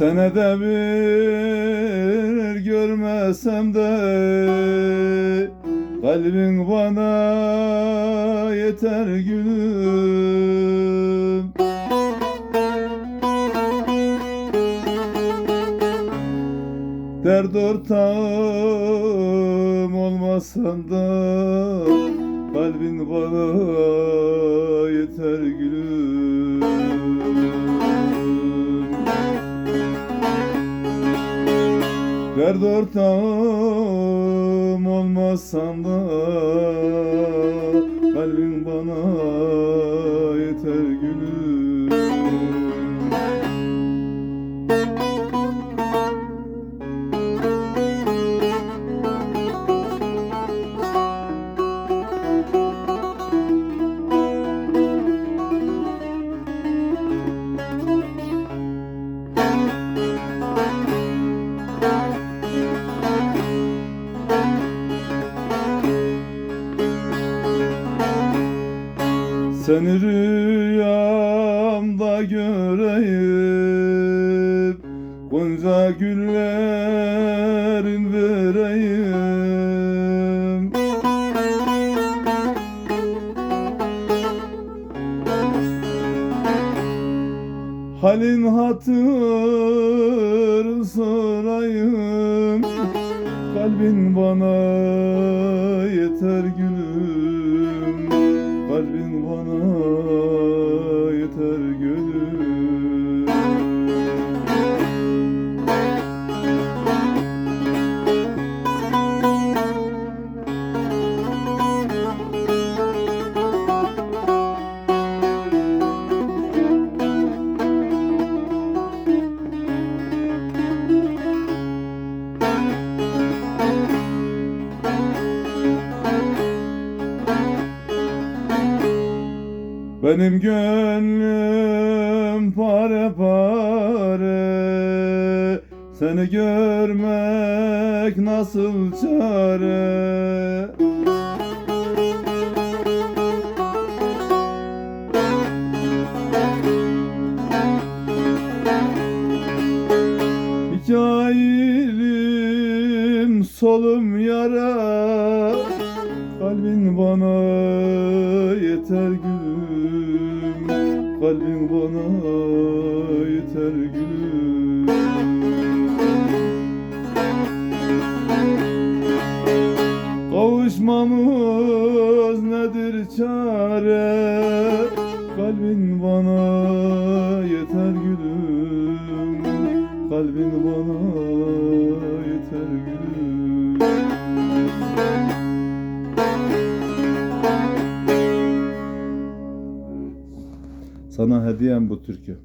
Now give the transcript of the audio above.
Senede bir görmesem de Kalbin bana yeter gülüm. Dert ortağım olmasan da Kalbin bana Dert ortağım olmasan da Seni rüyamda göreyim. Gonca güllerin vereyim. Halin hatır sorayım. Kalbin bana yeter gülüm Kalbin Benim gönlüm pare pare Seni görmek nasıl çare? Hikayelim solum yara Kalbin bana yeter gülüm Kalbin bana yeter gülüm. Kavuşmamız nedir çare? Kalbin bana yeter gülüm. Kalbin bana yeter gülüm Sana hediyem bu türkü.